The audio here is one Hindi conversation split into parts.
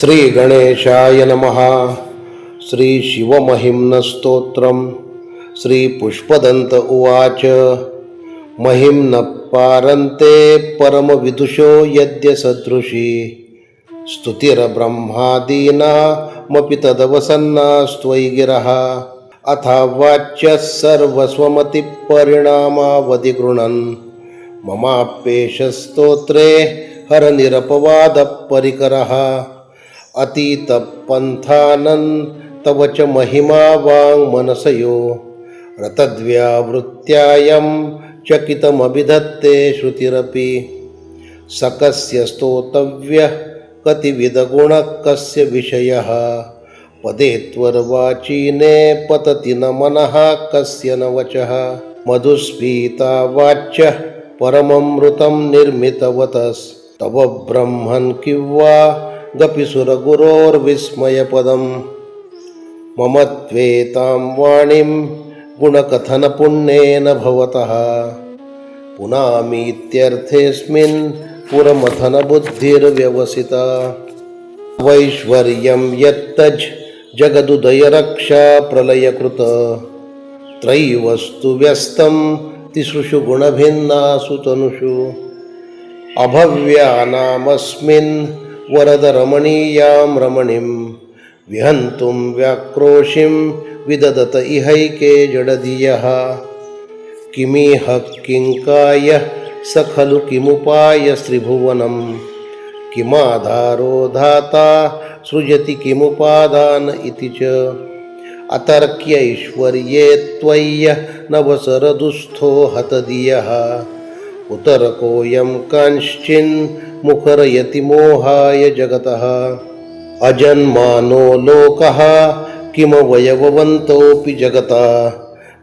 ಶ್ರೀ ಗಣೇಶಾಯ ನಮಃ ಶ್ರೀ ಶಿವಮಹಿಂನ ಸ್ತೋತ್ರಂ ಶ್ರೀ ಪುಷ್ಪದಂತ ಉವಾಚ ಮಹಿಂನ ಪಾರಂತೆ ಪರಮವಿದುಷೋ ಯದ್ಯ ಸದೃಶಿ ಸ್ತುತಿರಬ್ರಹ್ಮಾದೀನಾಮಪಿ ತದವಸನ್ನಾಸ್ತ್ವೈಗಿರಃ ಅಥ ವಾಚ್ಯಃ ಸರ್ವಸ್ವಮತಿಪರಿಣಾಮಾವಧಿ ಗೃಣನ್ ಮಮಾಪೇಶ ಸ್ತೋತ್ರೇ ಹರನಿರಪವಾದ ಪರಿಕರಃ अतीतपन्थानन् तव च महिमा वाङ्मनसयो रतद्व्यावृत्त्यायं चकितमभिधत्ते श्रुतिरपि। सकस्य स्तोतव्यः कतिविधगुणः कस्य विषयः। पदे त्वर्वाचीने पतति न मनः कस्य न वचः। मधुस्फीता वाच्यः परममृतं निर्मितवतस्तव ब्रह्मन् किंवा गपिसुरगुरोर्विस्मयपदम् मम त्वेतां वाणीं गुणकथनपुण्येन भवतः। पुनामीत्यर्थेऽस्मिन् पुरमथनबुद्धिर्व्यवसिता। वैश्वर्यं यत्तज् जगदुदयरक्षा प्रलयकृत त्रयीवस्तु व्यस्तं तिसृषु गुणभिन्नासु तनुषु। अभव्यानामस्मिन् वरदरमणीयां रमणीं, विहन्तुं व्याक्रोशिं विददत इहैके जडधियः। किमिह किङ्काय स खलु किमुपाय त्रिभुवनं किमाधारो धाता, सृजति किमुपादान इति च। अतर्क्यैश्वर्ये त्वय्य नवसरदुःस्थो हतधियः उतरकोऽयं कांश्चिन् मुखरयति मोहाय जगतः। अजन्मानो लोकः किमवयववन्तोऽपि जगता?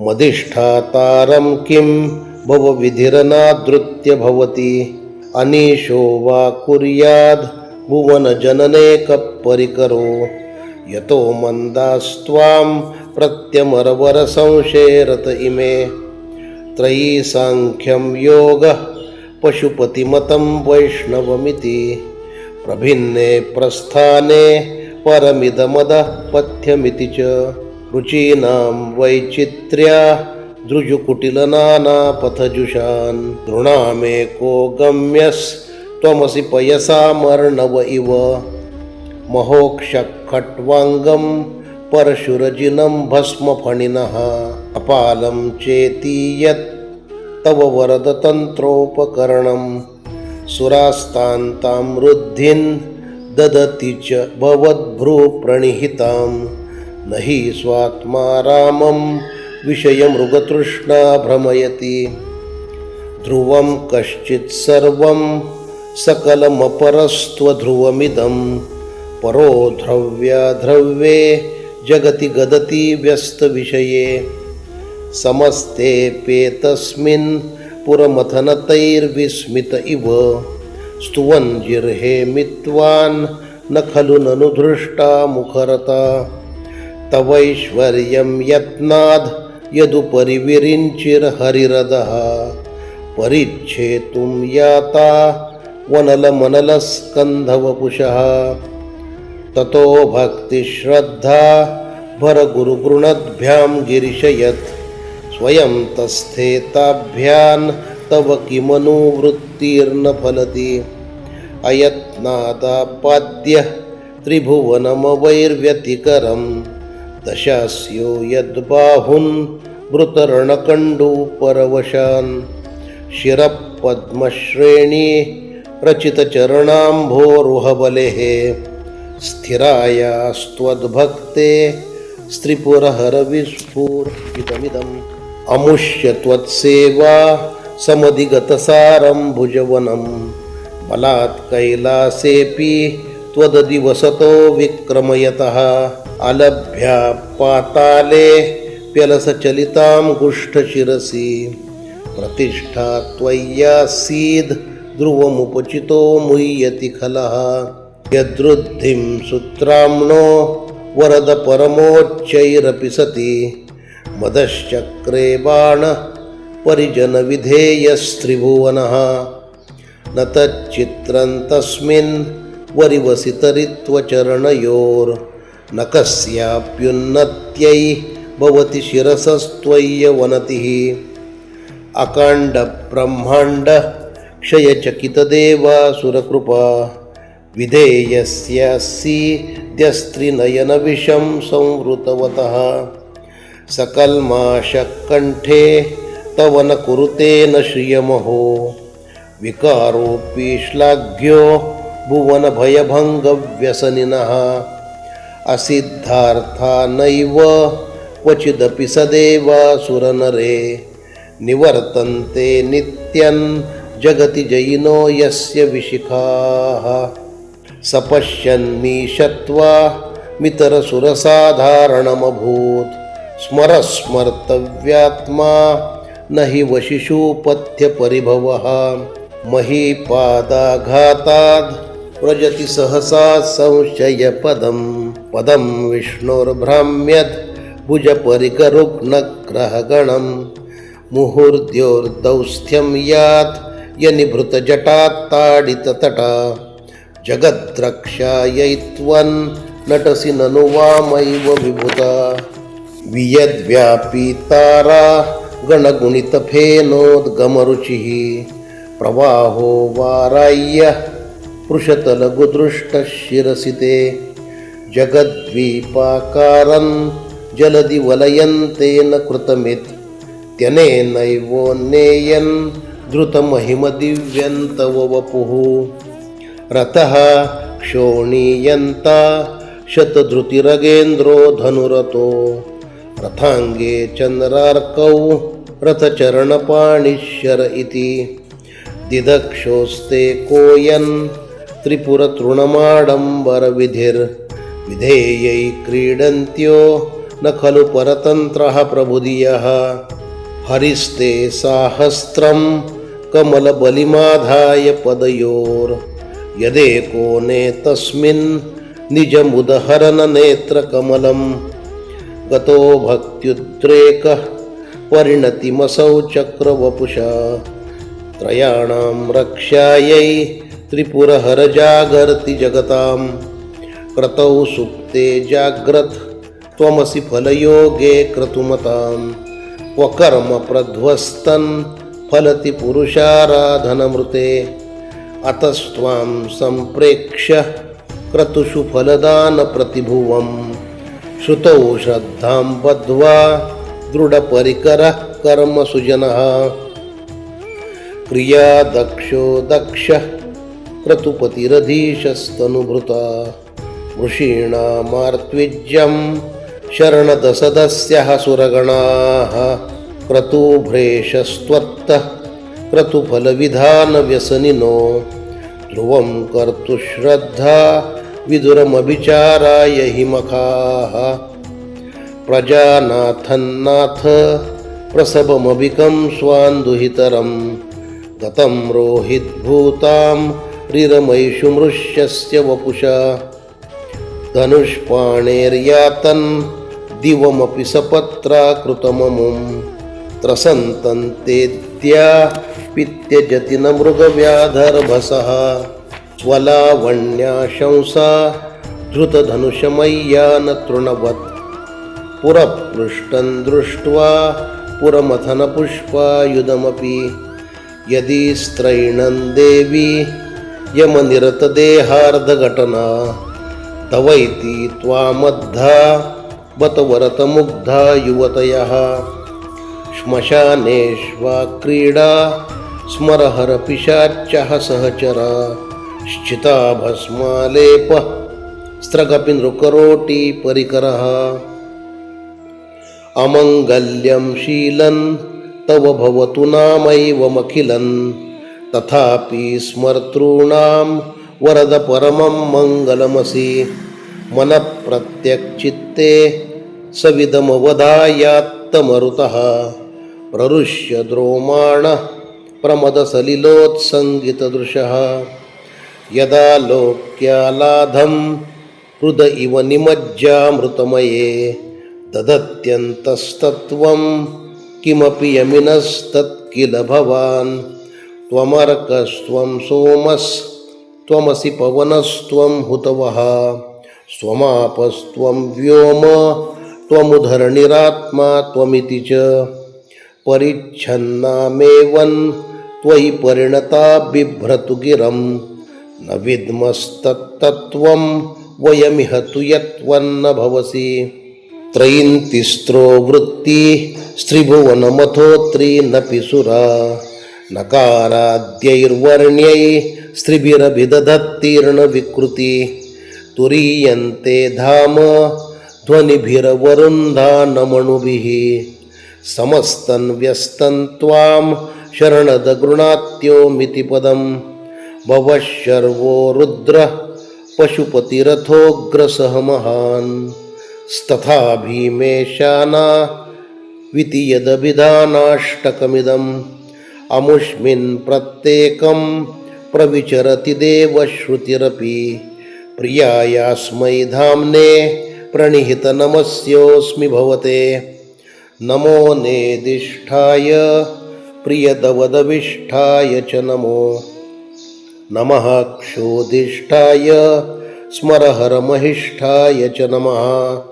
मदिष्ठातारं किं भवविधिरनादृत्य भवति? अनीशो वा कुर्याद् भुवनजनने कपरिकरो यतो मन्दास्त्वां प्रत्यमरवरसंशेरत इमे। त्रयी साङ्ख्यं योगः पशुपतिमतं वैष्णवमिति। प्रभिन्ने प्रस्थाने परमिदमदः पथ्यमिति च। रुचीनां वैचित्र्या दृजुकुटिलनानापथजुषान्। दृणामेको गम्यस्त्वमसि पयसामर्णव इव। महोक्षखट्वाङ्गं परशुरजिनं भस्मफणिनः। अपालं चेति यत् तव वरदतन्त्रोपकरणं सुरास्तान्तां वृद्धिन् ददति च भवद्भ्रूप्रणिहितां न हि स्वात्मा रामं विषयमृगतृष्णा भ्रमयति। ध्रुवं कश्चित् सर्वं सकलमपरस्त्वध्रुवमिदं। परो ध्रव्याध्रव्ये जगति गदति व्यस्तविषये। समस्तेऽप्येतस्मिन् पुरमथनतैर्विस्मित इव। स्तुवन् जिर्हे मित्वान् न खलु ननु धृष्टा मुखरता। तवैश्वर्यं यत्नाद् यदुपरि विरिञ्चिर्हरिरदः परिच्छेतुं याता वनलमनलस्कन्धवपुषः। ततो भक्तिश्रद्धा भरगुरुगृणद्भ्यां गिरिशयत्। स्वयं तस्थेताभ्यान् तव किमनुवृत्तिर्न फलति। अयत्नादापाद्यः त्रिभुवनमवैर्व्यतिकरं दशास्यो यद्बाहुन् मृतरणकण्डूपरवशान्। शिरपद्मश्रेणी रचितचरणाम्भोरुहबलेः। स्थिरायास्त्वद्भक्ते स्त्रिपुरहरविस्फुरितमिदम् अमुष्य समधिगतसारं भुजवनं। बलात् कैलासेऽपि त्वददिवसतो विक्रमयतः। अलभ्या पाताले प्यलसचलितां गुष्ठशिरसि। प्रतिष्ठा त्वय्यासीद् ध्रुवमुपचितो मुह्यति खलः। यदृद्धिं वरद परमोच्चैरपि सति। मदश्चक्रे बाण परिजनविधेयस्त्रिभुवनः। न तच्चित्रं तस्मिन् न कस्याप्युन्नत्यै भवति शिरसस्त्वय्यवनतिः अकाण्डब्रह्माण्ड क्षयचकितदेवासुरकृपा। विधेयस्यास्यस्त्रिनयनविषं संवृतवतः। सकल्माशकण्ठे तव न कुरुते न श्रियमहो। विकारोऽपि श्लाघ्यो भुवनभयभङ्गव्यसनिनः असिद्धार्था नैव क्वचिदपि सदेवासुरनरे निवर्तन्ते नित्यन् जगति जयिनो यस्य विशिखाः। सपश्यन्मीशत्वा मितरसुरसाधारणमभूत्। स्मरस्मर्तव्यात्मा, न हि वशिषुपथ्यपरिभवः। महीपादाघाताद् व्रजति सहसा संशयपदं। पदं विष्णोर्भ्राम्यद् भुजपरिकरुग्नग्रहगणं। मुहुर्द्योर्दौस्थ्यं यात् यनिभृतजटात्ताडिततटा। जगद्रक्षायैत्वन् नटसि ननु वामैव विभुता। ವಿಯದ್ವ್ಯಾಪಿ ತಾರಾ ಗಣಗುಣಿತಫೇನೋದ್ಗಮರುಚಿಃ ಪ್ರವಾಹೋ ವಾರಾಯ್ಯ ಪೃಷತಲಘುದೃಷ್ಟಶಿರಸಿತೆ ಜಗದ್ವೀಪಾಕಾರನ್ ಜಲದಿ ವಲಯಂತೇನ ಕೃತಮಿತ್ ತ್ಯನೇನೈವೋನ್ನೇಯನ್ ಧೃತಮಹಿಮದಿವ್ಯಂತವಪುಃ ರಥ ಕ್ಷೋಣೀಯಂತ ಶತಧೃತಿರಗೇಂದ್ರೋ ಧನುರಥೋ रथाङ्गे चन्द्रार्कौ रथचरणपाणिश्यर इति। दिदक्षोस्ते कोयन् त्रिपुरतृणमाडम्बरविधिर्विधेयै क्रीडन्त्यो न खलु परतन्त्रः प्रभुदियः हरिस्ते साहस्रं कमलबलिमाधाय पदयोर्। यदेकोने तस्मिन् निजमुदहरननेत्रकमलं गतो भक्त्युद्रेकः परिणतिमसौ चक्रवपुषा। त्रयाणां रक्षायै त्रिपुरहरजागर्ति जगतां क्रतौ सुप्ते जाग्रत् त्वमसि फलयोगे क्रतुमतां क्व प्रध्वस्तन् फलति पुरुषाराधनमृते। अतस्त्वां सम्प्रेक्ष्य क्रतुषु फलदानप्रतिभुवं श्रुतौ श्रद्धां बद्ध्वा दृढपरिकरः कर्मसुजनः क्रियादक्षो दक्षः क्रतुपतिरधीशस्तनुभृता। ऋषीणामार्त्विज्यं शरणदसदस्यः सुरगणाः। क्रतुभ्रेशस्त्वत्तः क्रतुफलविधानव्यसनिनो। ध्रुवं कर्तुश्रद्धा विदुरमभिचाराय हि मखाः प्रजानाथन्नाथ प्रसभमभिकं स्वान्दुहितरं। गतं रोहिद्भूतां रिरमैषु मृष्यस्य वपुषा। धनुष्पाणेर्यातन् दिवमपि सपत्राकृतममुं। त्रसन्तन्तेद्या पित्यजति न मृगव्याधर्भसः। स्वलावण्याशंसा धृतधनुषमय्या न तृणवत्। पुरपृष्ठं दृष्ट्वा पुरमथनपुष्पायुधमपि। यदि स्त्रैणं देवी यमनिरतदेहार्धघटना तवैति त्वामद्धा बतवरतमुग्धा युवतयः। श्मशानेष्वा क्रीडा स्मरहरपिशाच्यः सहचरा। श्चिता भस्मालेपः। स्त्रगपि नृकरोटी परिकरः। अमङ्गल्यं शीलन् तव भवतु नामैवमखिलन् तथापि स्मर्तॄणां वरदपरमं मङ्गलमसि। मनप्रत्यक्चित्ते सविदमवधायात्तमरुतः प्ररुष्य द्रोमाणः प्रमदसलिलोत्सङ्गितदृशः। यदा लोक्यालाधं हृद इव निमज्जामृतमये ददत्यन्तस्तत्त्वं किमपि यमिनस्तत्किल भवान्। त्वमर्कस्त्वं सोमस्, त्वमसि पवनस्त्वं हुतवः। स्वमापस्त्वं व्योम त्वमुधरणिरात्मा त्वमिति च। परिच्छन्नामेवन् त्वयि परिणता बिभ्रतु गिरं न विद्मस्तत्तत्त्वं वयमिह तु यत्वन्न भवसि। त्रयीन्तिस्त्रो वृत्ति स्त्रिभुवनमथोत्री नपि सुरा नकाराद्यैर्वर्ण्यै स्त्रिभिरभिदधत्तीर्णविकृति। तुरीयन्ते धाम ध्वनिभिरवरुन्धानमणुभिः। समस्तन् व्यस्तन् त्वां शरणदगृणात्योमिति पदं भवः शर्वो रुद्रः पशुपतिरथोग्रसः महान् स्तथा भीमेशाना वितीयदभिधानाष्टकमिदम्। अमुष्मिन् प्रत्येकं प्रविचरति देवश्रुतिरपि। प्रियायास्मै धाम्ने प्रणिहितनमस्योऽस्मि भवते। नमो नेदिष्ठाय, प्रियदवदविष्ठाय च नमो। नमः क्षोदिष्ठाय, स्मरहरमहिष्ठाय च नमः।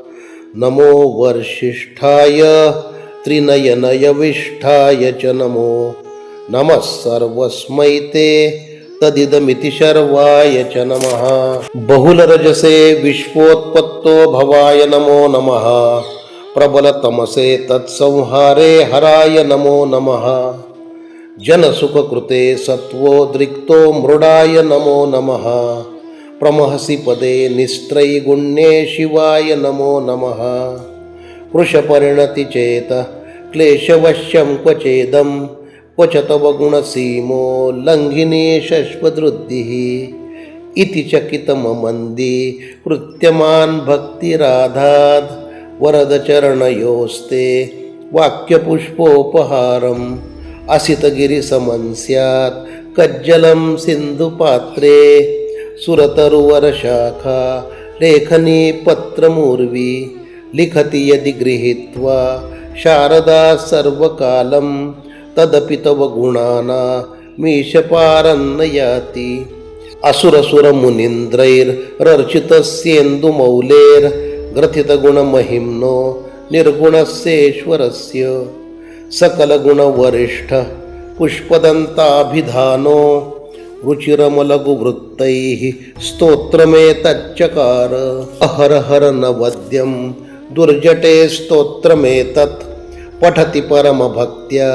नमो वर्षिष्ठाय त्रिनयनयविष्ठाय च नमो। नमः सर्वस्मै ते तदिदमिति शर्वाय च नमः। बहुलरजसे विश्वोत्पत्तो भवाय नमो नमः। प्रबलतमसे तत्संहारे हराय नमो नमः। जनसुखकृते सत्त्वोद्रिक्तो मृडाय नमो नमः। प्रमहसि पदे निस्त्रैगुण्ये शिवाय नमो नमः। वृषपरिणति क्लेशवश्यं क्वचेदं क्वच तव गुणसीमो लङ्घिनी शश्वदृद्धिः। इति चकितममन्दी कृत्यमान् भक्तिराधाद्। वरदचरणयोस्ते वाक्यपुष्पोपहारम्। असितगिरिसमं स्यात्। कज्जलं सिन्धुपात्रे सुरतरुवरशाखा लेखनी पत्रमूर्वी लिखति यदि गृहीत्वा शारदा सर्वकालं तदपि तव गुणाना मीशपारन्न याति असुरसुरमुनीन्द्रैरर्चितस्येन्दुमौलेर्ग्रथितगुणमहिम्नो निर्गुणस्येश्वरस्य। सकलगुणवरिष्ठः पुष्पदन्ताभिधानो रुचिरमलघुवृत्तैः स्तोत्रमेतच्चकार अहर हर न वद्यं दुर्जटे स्तोत्रमेतत्। पठति परमभक्त्या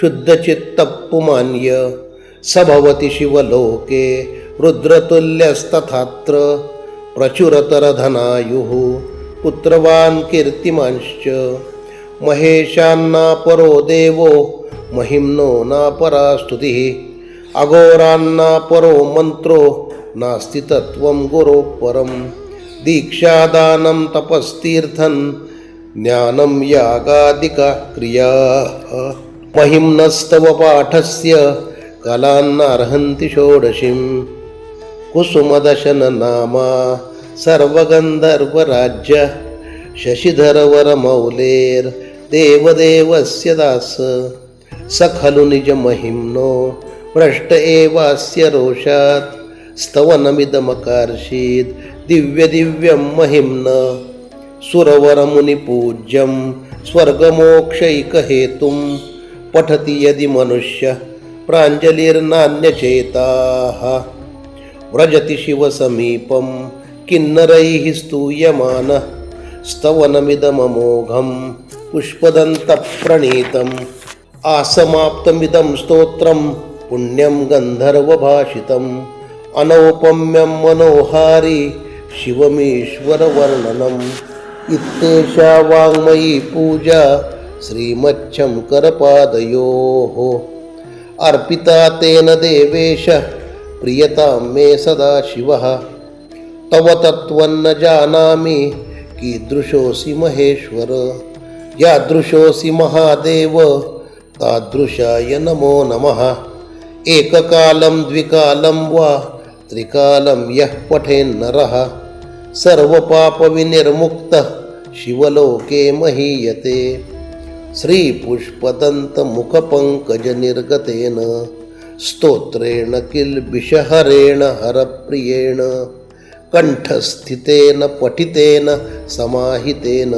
शुद्धचित्तपुमान्य। स भवति शिवलोके रुद्रतुल्यस्तथात्र। प्रचुरतरधनायुः पुत्रवान् कीर्तिमांश्च। महेशान्नापरो देवो, महिम्नो नापरा स्तुतिः। अघोरान्नापरो मन्त्रो नास्ति तत्त्वं गुरोः परं दीक्षादानं तपस्तीर्थं, ज्ञानं यागादिका क्रियाः। महिम्नस्तव पाठस्य, कलान्नार्हन्ति षोडशीं कुसुमदशननामा, सर्वगन्धर्वराज्य देवदेवस्य दास। स खलु निजमहिम्नो भ्रष्ट एवास्य रोषात्। स्तवनमिदमकार्षीत् दिव्यदिव्यं महिम्न। सुरवरमुनिपूज्यं स्वर्गमोक्षैकहेतुं। पठति यदि मनुष्यः प्राञ्जलिर्नान्यचेताः। व्रजति शिवसमीपं किन्नरैः स्तूयमानः। स्तवनमिदममोघम् पुष्पदन्तप्रणीतम्। आसमाप्तमिदं स्तोत्रं पुण्यं गन्धर्वभाषितम्। मनोहारि शिवमीश्वरवर्णनम्। इत्येषा वाङ्मयी पूजा श्रीमच्छङ्करपादयोः। अर्पिता तेन देवेश, प्रियतां मे सदा शिवः। तव तत्त्वन्न जानामि, कीदृशोऽसि महेश्वर। यादृशोऽसि महादेव। तादृशाय नमो नमः। एककालं, द्विकालं वा त्रिकालं यः पठेन्नरः। सर्वपापविनिर्मुक्तः शिवलोके महीयते। श्रीपुष्पदन्तमुखपङ्कजनिर्गतेन, स्तोत्रेण, किल्बिषहरेण, हरप्रियेण, कण्ठस्थितेन, पठितेन, समाहितेन।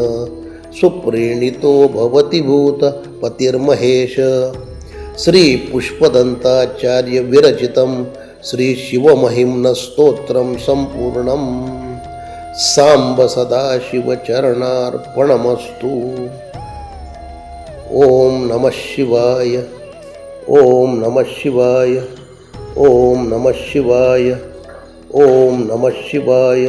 सुप्रीणितो भवति भूतपतिर्महेश श्रीपुष्पदन्ताचार्यविरचितं श्रीशिवमहिम्नस्तोत्रं सम्पूर्णम् साम्ब सदाशिवचरणार्पणमस्तु ॐ नमः शिवाय ॐ नमः शिवाय ॐ नमः शिवाय ॐ नमः शिवाय।